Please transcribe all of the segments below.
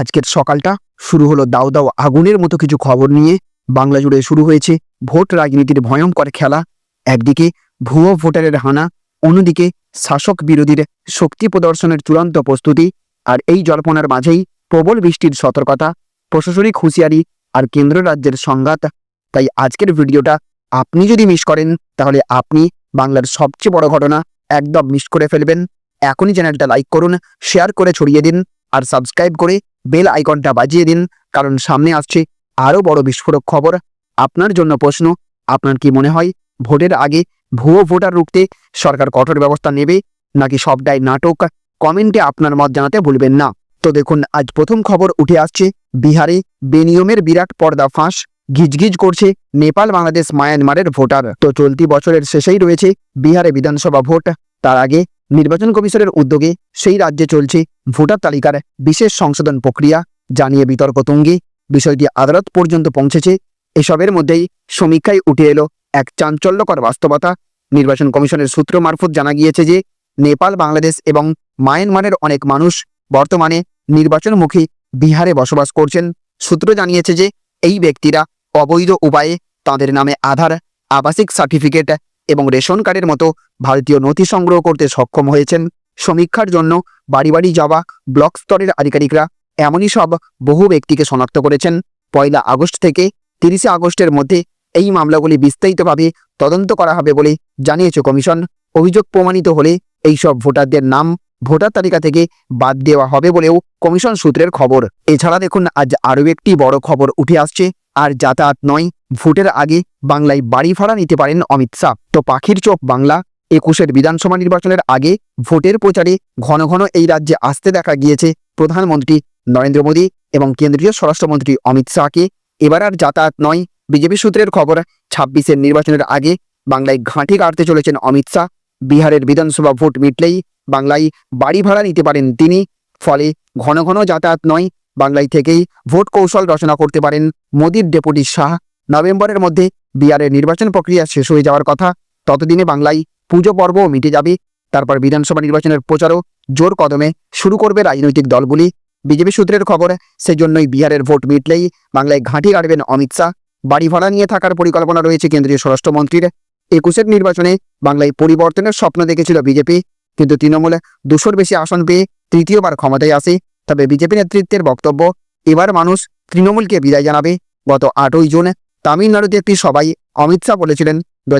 আজকের সকালটা শুরু হলো দাও দাও আগুনের মতো কিছু খবর নিয়ে। বাংলা জুড়ে শুরু হয়েছে ভোট রাজনীতির ভয়ঙ্কর খেলা। একদিকে ভুয়ো ভোটারের হানা, অন্যদিকে শাসক বিরোধীর শক্তি প্রদর্শনের চূড়ান্ত প্রস্তুতি। আর এই জল্পনার মাঝেই প্রবল বৃষ্টির সতর্কতা, প্রশাসনিক হুঁশিয়ারি আর কেন্দ্র রাজ্যের সংঘাত। তাই আজকের ভিডিওটা আপনি যদি মিস করেন, তাহলে আপনি বাংলার সবচেয়ে বড় ঘটনা একদম মিস করে ফেলবেন। এখনই চ্যানেলটা লাইক করুন শেয়ার করে ছড়িয়ে দিন, আর সাবস্ক্রাইব করে বেল আইকনটা বাজিয়ে দিন, কারণ সামনে আসছে আরও বড় বিস্ফোরক খবর। আপনার জন্য প্রশ্ন, আপনার কি মনে হয়, ভোটের আগে ভুয়ো ভোটার রুখতে সরকার কঠোর ব্যবস্থা নেবে, নাকি সবটাই নাটক? কমেন্টে আপনার মত জানাতে ভুলবেন না। তো দেখুন, আজ প্রথম খবর উঠে আসছে বিহারে, বেনিয়মের বিরাট পর্দা ফাঁস, গিজগিজ করছে নেপাল, বাংলাদেশ, মায়ানমারের ভোটার। তো চলতি বছরের শেষেই রয়েছে বিহারে বিধানসভা ভোট। তার আগে নির্বাচন কমিশনের উদ্যোগে সেই রাজ্যে চলছে ভোটার তালিকার বিশেষ সংশোধন প্রক্রিয়া, জানিয়ে বিতর্ক তুঙ্গে। বিষয়টি আদালত পর্যন্ত পৌঁছেছে। এসবের মধ্যেই সমীক্ষায় উঠে এলো এক চাঞ্চল্যকর বাস্তবতা। নির্বাচন কমিশনের সূত্র মারফত জানা গিয়েছে যে, নেপাল, বাংলাদেশ এবং মায়ানমারের অনেক মানুষ বর্তমানে নির্বাচনমুখী বিহারে বসবাস করছেন। সূত্র জানিয়েছে যে, এই ব্যক্তিরা অবৈধ উপায়ে তাদের নামে আধার, আবাসিক সার্টিফিকেট এবং রেশন কার্ডের মতো ভারতীয় নথি সংগ্রহ করতে সক্ষম হয়েছেন। সমীক্ষার জন্য বাড়ি বাড়ি যাওয়া ব্লক স্তরের আধিকারিকরা এমনই সব বহু ব্যক্তিকে শনাক্ত করেছেন। পয়লা আগস্ট থেকে তিরিশে আগস্টের মধ্যে এই মামলাগুলি বিস্তারিতভাবে তদন্ত করা হবে বলে জানিয়েছে কমিশন। অভিযোগ প্রমাণিত হলে এই সব ভোটারদের নাম, ভোটার তালিকা থেকে বাদ দেওয়া হবে বলেও কমিশন সূত্রের খবর। এছাড়া দেখুন, আজ আরও একটি বড় খবর উঠে আসছে। আর যাতায়াত নয়, ভোটের আগে বাংলায় বাড়ি ভাড়া নিতে পারেন অমিত শাহ। তো পাখির চোখ বাংলা, একুশের বিধানসভা নির্বাচনের আগে ভোটের প্রচারে ঘন ঘন এই রাজ্যে আসতে দেখা গিয়েছে প্রধানমন্ত্রী নরেন্দ্র মোদী এবং কেন্দ্রীয় স্বরাষ্ট্রমন্ত্রী অমিত শাহকে। এবার আর যাতায়াত নয়, বিজেপি সূত্রের খবর, ছাব্বিশের নির্বাচনের আগে বাংলায় ঘাঁটি কাটতে চলেছেন অমিত শাহ। বিহারের বিধানসভা ভোট মিটলেই বাংলায় বাড়ি ভাড়া নিতে পারেন তিনি, ফলে ঘন ঘন যাতায়াত নয় বাংলায় থেকেই ভোট কৌশল রচনা করতে পারেন মোদীর ডেপুটি শাহ। নভেম্বরের মধ্যে বিহারের নির্বাচন প্রক্রিয়া শেষ হয়ে যাওয়ার কথা। ততদিনে বাংলায় পুজো পর্বও মিটে যাবে। তারপর বিধানসভা নির্বাচনের প্রচারও জোর কদমে শুরু করবে রাজনৈতিক দলগুলি। বিজেপি সূত্রের খবর, সেজন্যই বিহারের ভোট মিটলেই বাংলায় ঘাঁটি কাটবেন অমিত শাহ। বাড়ি ভাড়া নিয়ে থাকার পরিকল্পনা রয়েছে কেন্দ্রীয় স্বরাষ্ট্রমন্ত্রীর। একুশের নির্বাচনে বাংলায় পরিবর্তনের স্বপ্ন দেখেছিল বিজেপি। কিন্তু তৃণমূলে দুশোর বেশি আসন পেয়ে তৃতীয়বার ক্ষমতায় আসে। তবে বিজেপি নেতৃত্বের বক্তব্য, এবার মানুষ তৃণমূলকে বিদায় জানাবে। গত আটই জুন তামিলনাড়ুতে একটি সভায় অমিত শাহ বলেছিলেন দু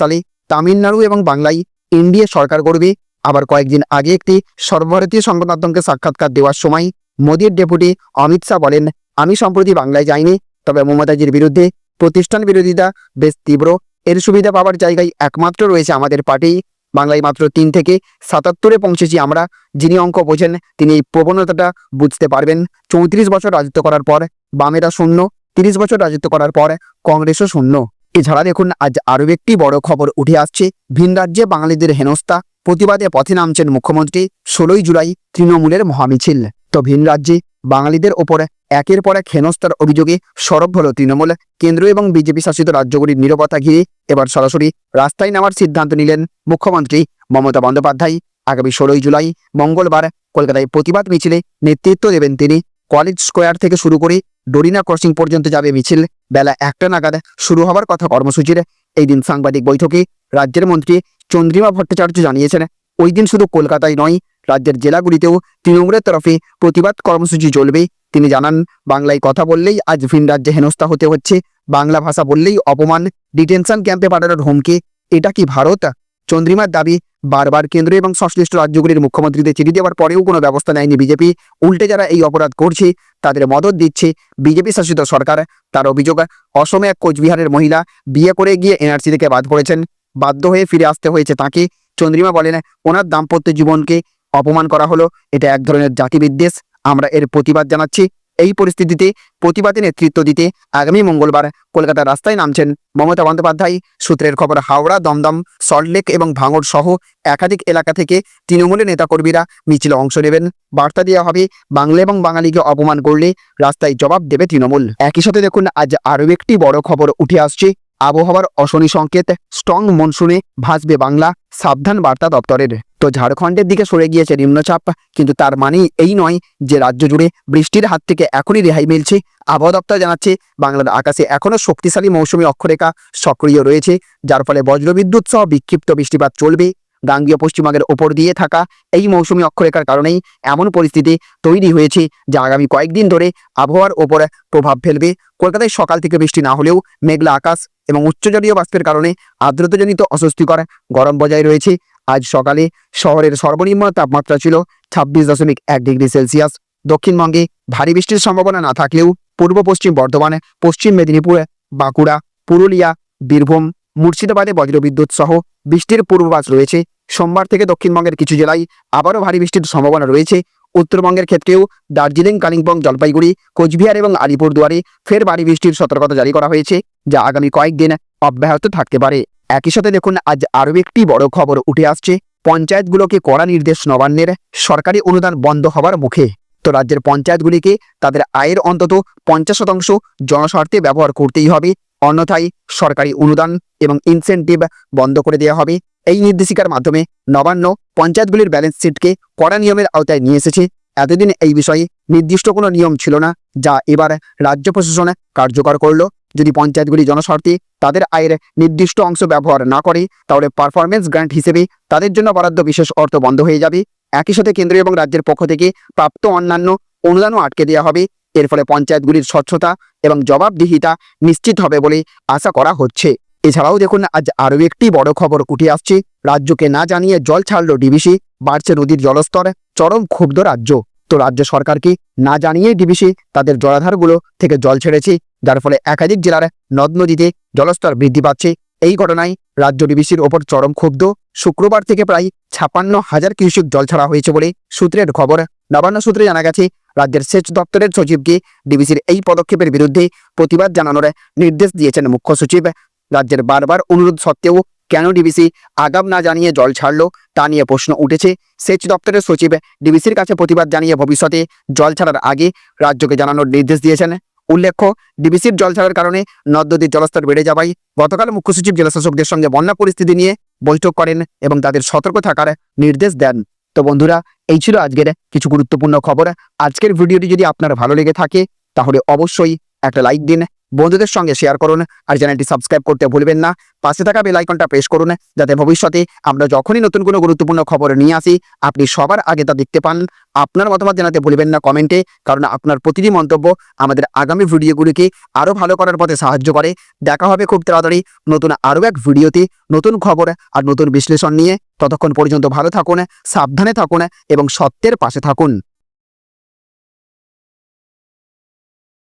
সালে তামিলনাড়ু এবং বাংলায় এনডিএ সরকার করবে আবার কয়েকদিন আগে একটি সর্বভারতীয় সংবাদ মাধ্যমকে সাক্ষাৎকার দেওয়ার সময় মোদীর ডেপুটি অমিত শাহ বলেন, আমি সম্প্রতি বাংলায় যাইনি, তবে মমতাজির বিরুদ্ধে প্রতিষ্ঠান বিরোধিতা বেশ তীব্র। এর সুবিধা পাওয়ার জায়গায় একমাত্র রয়েছে আমাদের পার্টি। বাংলায় মাত্র তিন থেকে সাতাত্তরে পৌঁছেছি আমরা। যিনি অঙ্ক বোঝেন, তিনি এই প্রবণতাটা বুঝতে পারবেন। চৌত্রিশ বছর রাজত্ব করার পর বামেরা শূন্য, তিরিশ বছর রাজত্ব করার পর কংগ্রেসও শূন্য। এছাড়া দেখুন, আজ আরও একটি বড় খবর উঠে আসছে। ভিন রাজ্যে বাঙালিদের হেনস্থা, প্রতিবাদে পথে নামছেন মুখ্যমন্ত্রী। ষোলোই জুলাই তৃণমূলের মহামিছিল। তো ভিন রাজ্যে বাঙালিদের ওপর একের পর এক হেনস্থার অভিযোগে সরব হল তৃণমূল, কেন্দ্র এবং বিজেপি শাসিত রাজ্যগুলির নিরবতা ঘিরে এবার সরাসরি রাস্তায় নামার সিদ্ধান্ত নিলেন মুখ্যমন্ত্রী মমতা বন্দ্যোপাধ্যায়। আগামী ষোলোই জুলাই মঙ্গলবার কলকাতায় প্রতিবাদ মিছিলে নেতৃত্ব দেবেন তিনি। কলেজ স্কোয়ার থেকে শুরু করে ডোরিনা ক্রসিং পর্যন্ত যাবে মিছিল। বেলা একটা নাগাদ শুরু হওয়ার কথা কর্মসূচির এই দিন সাংবাদিক বৈঠকে রাজ্যের মন্ত্রী চন্দ্রিমা ভট্টাচার্য জানিয়েছেন, ওই দিন শুধু কলকাতায় নয়, রাজ্যের জেলাগুলিতেও তৃণমূলের তরফে প্রতিবাদ কর্মসূচি চলবে। তিনি জানান, বাংলায় কথা বললেই আজ ভিন রাজ্যে হেনস্থা হতে হচ্ছে। বাংলা ভাষা বললেই অপমান। ডিটেনশন ক্যাম্পে পাঠানোর হুমকি এটা কি ভারত? চন্দ্রিমার দাবি, বারবার কেন্দ্র এবং সংশ্লিষ্ট রাজ্যগুলির মুখ্যমন্ত্রীদের চিঠি দেওয়ার পরেও কোনো ব্যবস্থা নেয়নি বিজেপি। উল্টে যারা এই অপরাধ করছে, তাদের মদত দিচ্ছে বিজেপি শাসিত সরকার। তার অভিযোগ, অসমে এক কোচবিহারের মহিলা বিয়ে করে গিয়ে এনআরসি থেকে বাদ পড়েছেন। বাধ্য হয়ে ফিরে আসতে হয়েছে তাকে। চন্দ্রিমা বলেন, ওনার দাম্পত্য জীবনকে অপমান করা হলো। এটা এক ধরনের জাতিবিদ্বেষ। আমরা এর প্রতিবাদ জানাচ্ছি। এই পরিস্থিতিতে প্রতিবাদে নেতৃত্ব দিতে আগামী মঙ্গলবার কলকাতার রাস্তায় নামছেন মমতা বন্দ্যোপাধ্যায়। সূত্রের খবর, হাওড়া, দমদম সল্টলেক এবং ভাঙড় সহ একাধিক এলাকা থেকে তৃণমূলের নেতাকর্মীরা মিছিলে অংশ নেবেন। বার্তা দেওয়া হবে, বাংলা এবং বাঙালিকে অপমান করলে রাস্তায় জবাব দেবে তৃণমূল। একই সাথে দেখুন, আজ আরও একটি বড় খবর উঠে আসছে। আবহাওয়ার অশনি সংকেত স্ট্রং মনসুনে ভাসবে বাংলা, সাবধান বার্তা দপ্তরের। তো ঝাড়খণ্ডের দিকে সরে গিয়েছে নিম্নচাপ, কিন্তু তার মানেই এই নয় যে রাজ্য জুড়ে বৃষ্টির হাত থেকে এখনই রেহাই মিলছে। আবহাওয়া দপ্তর জানাচ্ছে, বাংলার আকাশে এখনও শক্তিশালী মৌসুমী অক্ষরেখা সক্রিয় রয়েছে, যার ফলে বজ্রবিদ্যুৎ সহ বিক্ষিপ্ত বৃষ্টিপাত চলবে। গাঙ্গীয় পশ্চিমবঙ্গের ওপর দিয়ে থাকা এই মৌসুমী অক্ষরেখার কারণেই এমন পরিস্থিতি তৈরি হয়েছে যা আগামী কয়েকদিন ধরে আবহাওয়ার ওপর প্রভাব ফেলবে। কলকাতায় সকাল থেকে বৃষ্টি না হলেও মেঘলা আকাশ এবং উচ্চজলীয় বাষ্পের কারণে আর্দ্রতাজনিত অস্বস্তিকর গরম বজায় রয়েছে। আজ সকালে শহরের সর্বনিম্ন তাপমাত্রা ছিল ছাব্বিশ দশমিক এক ডিগ্রি সেলসিয়াস। দক্ষিণবঙ্গে ভারী বৃষ্টির সম্ভাবনা না থাকলেও পূর্ব পশ্চিম বর্ধমান, পশ্চিম মেদিনীপুর, বাঁকুড়া, পুরুলিয়া, বীরভূম মুর্শিদাবাদে বজ্রবিদ্যুৎ সহ বৃষ্টির পূর্বাভাস রয়েছে। সোমবার থেকে দক্ষিণবঙ্গের কিছু জেলায় আবারও ভারী বৃষ্টির সম্ভাবনা রয়েছে। উত্তরবঙ্গের ক্ষেত্রেও দার্জিলিং, কালিম্পং, জলপাইগুড়ি, কোচবিহার এবং আলিপুরদুয়ারে ফের ভারী বৃষ্টির সতর্কতা জারি করা হয়েছে, যা আগামী কয়েকদিন অব্যাহত থাকতে পারে। একই সাথে দেখুন, আজ আরও একটি বড় খবর উঠে আসছে। পঞ্চায়েতগুলোকে কড়া নির্দেশ নবান্নের সরকারি অনুদান বন্ধ হবার মুখে। তো রাজ্যের পঞ্চায়েতগুলিকে তাদের আয়ের অন্তত পঞ্চাশ শতাংশ জনস্বার্থে ব্যবহার করতেই হবে। অন্যথায় সরকারি অনুদান এবং ইনসেন্টিভ বন্ধ করে দেওয়া হবে। এই নির্দেশিকার মাধ্যমে নবান্ন পঞ্চায়েতগুলির ব্যালেন্স শিটকে কড়া নিয়মের আওতায় নিয়ে এসেছে। এতদিন এই বিষয়ে নির্দিষ্ট কোনো নিয়ম ছিল না, যা এবার রাজ্য প্রশাসন কার্যকর করল। যদি পঞ্চায়েতগুলি জনস্বার্থে তাদের আয়ের নির্দিষ্ট অংশ ব্যবহার না করে, তাহলে পারফরমেন্স গ্রান্ট হিসেবে তাদের জন্য বরাদ্দ বিশেষ অর্থ বন্ধ হয়ে যাবে। একই সাথে কেন্দ্র এবং রাজ্যের পক্ষ থেকে প্রাপ্ত অন্যান্য অনুদানও আটকে দেওয়া হবে। এর ফলে পঞ্চায়েতগুলির স্বচ্ছতা এবং জবাবদিহিতা নিশ্চিত হবে বলে আশা করা হচ্ছে। এছাড়াও দেখুন, আজ আরও একটি বড় খবর উঠে আসছে। রাজ্যকে না জানিয়ে জল ছাড়ল ডিবিসি, বাড়ছে নদীর জলস্তর, চরম ক্ষুব্ধ রাজ্য। তো রাজ্য সরকারকে না জানিয়ে ডিবিসি তাদের জলাধারগুলো থেকে জল ছেড়েছে, যার ফলে একাধিক জেলার নদ নদীতে জলস্তর বৃদ্ধি পাচ্ছে। এই ঘটনায় রাজ্য ডিবিসির ওপর চরম ক্ষুব্ধ। শুক্রবার থেকে প্রায় ছাপান্ন হাজার কিউসিক জল ছাড়া হয়েছে বলে সূত্রের খবর। নবান্ন সূত্রে জানা গেছে রাজ্যের সেচ দপ্তরের সচিবকে ডিবিসির এই পদক্ষেপের বিরুদ্ধে প্রতিবাদ জানানোর নির্দেশ দিয়েছেন মুখ্য সচিব। রাজ্যের বারবার অনুরোধ সত্ত্বেও কেন ডিবিসি আগাম না জানিয়ে জল ছাড়লো তা নিয়ে প্রশ্ন উঠেছে। সেচ দপ্তরের সচিব ডিবিসির কাছে প্রতিবাদ জানিয়ে ভবিষ্যতে জল ছাড়ার আগে রাজ্যকে জানানোর নির্দেশ দিয়েছেন। উল্লেখ্য, ডিবিসির জল ছাড়ার কারণে নদ নদীর জলস্তর বেড়ে যাওয়ায় গতকাল মুখ্য সচিব জেলাশাসকদের সঙ্গে বন্যা পরিস্থিতি নিয়ে বৈঠক করেন এবং তাদের সতর্ক থাকার নির্দেশ দেন। তো বন্ধুরা এই ছিল আজকের কিছু গুরুত্বপূর্ণ খবর। আজকের ভিডিওটি যদি আপনার ভালো লেগে থাকে, তাহলে অবশ্যই একটা লাইক দিন বন্ধুদের সঙ্গে শেয়ার করুন আর চ্যানেলটি সাবস্ক্রাইব করতে ভুলবেন না। পাশে থাকা বেল আইকনটা প্রেস করুন যাতে ভবিষ্যতে আমরা যখনই নতুন কোনো গুরুত্বপূর্ণ খবর নিয়ে আসি, আপনি সবার আগে তা দেখতে পান। আপনার মতামত জানাতে ভুলবেন না কমেন্টে কারণ আপনার প্রতিটি মন্তব্য আমাদের আগামী ভিডিওগুলিকে আরও ভালো করার পথে সাহায্য করে। দেখা হবে খুব তাড়াতাড়ি নতুন আরও এক ভিডিওতে নতুন খবর আর নতুন বিশ্লেষণ নিয়ে। ততক্ষণ পর্যন্ত ভালো থাকুন, সাবধানে থাকুন এবং সত্যের পাশে থাকুন।